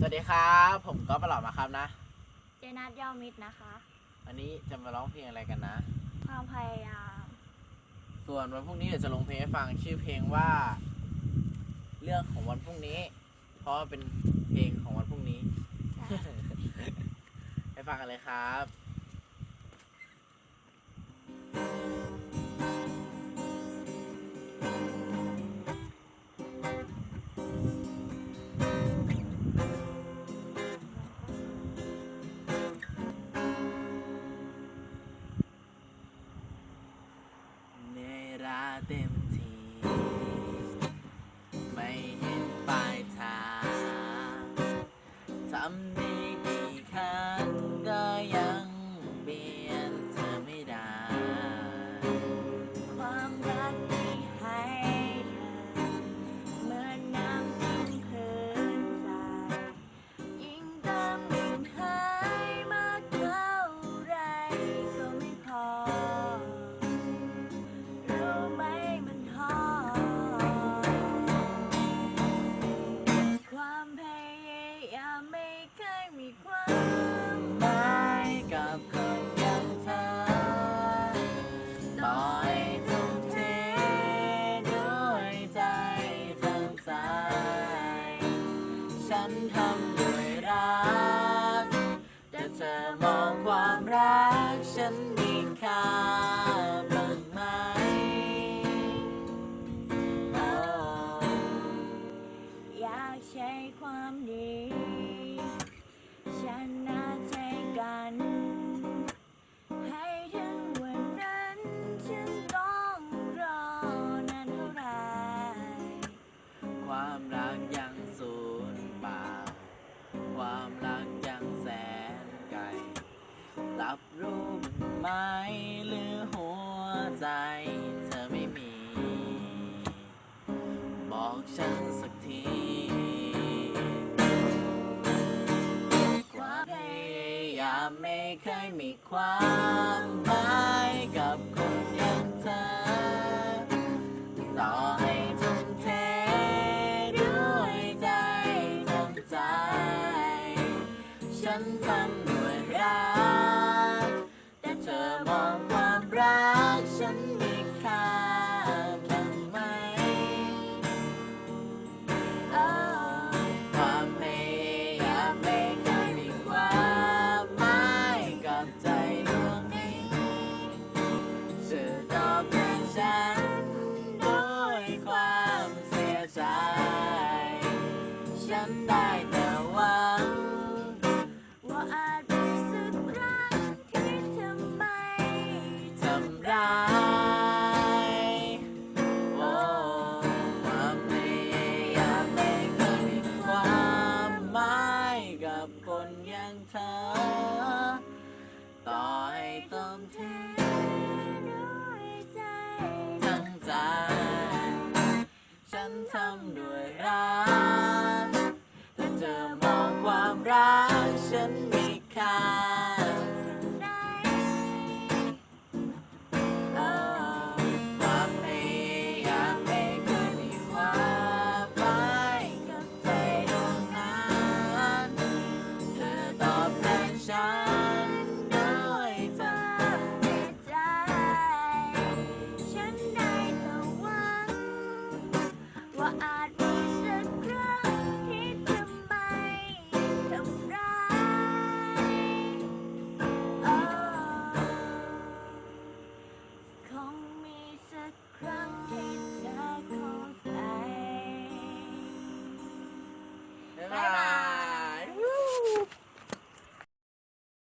สวัสดีครับผมก็ประหลอดมาครับนะ เจนัทยอมิดนะคะ วันนี้จะมาร้องเพลงอะไรกันนะ ความพยายาม ส่วนวันพรุ่งนี้เดี๋ยวจะลงเพลงให้ฟังชื่อเพลงว่า เรื่องของวันพรุ่งนี้ เพราะว่าเป็นเพลงของวันพรุ่งนี้ให้ฟังกันเลยครับ ยร ฉันทำด้วยรัก แต่เธอมองความรักฉันมีค่าบ้างไหมโอ้อยากใช้ความดีชนะ ไหมหรือหัวใจเธอไม่มี บอกฉันสักทีความพยายามไม่เคยมีความหมายกับคนอย่าง ฉันได้แต่หวังว่าอาจเป็นสักครั้งที่ทำไมทำร้ายโอ้ความพยายามไม่เคยมีความหมายกับคนอย่างเธอ ต่อให้ต้องเทด้วยใจทั้งใจ ฉันทำด้วย แ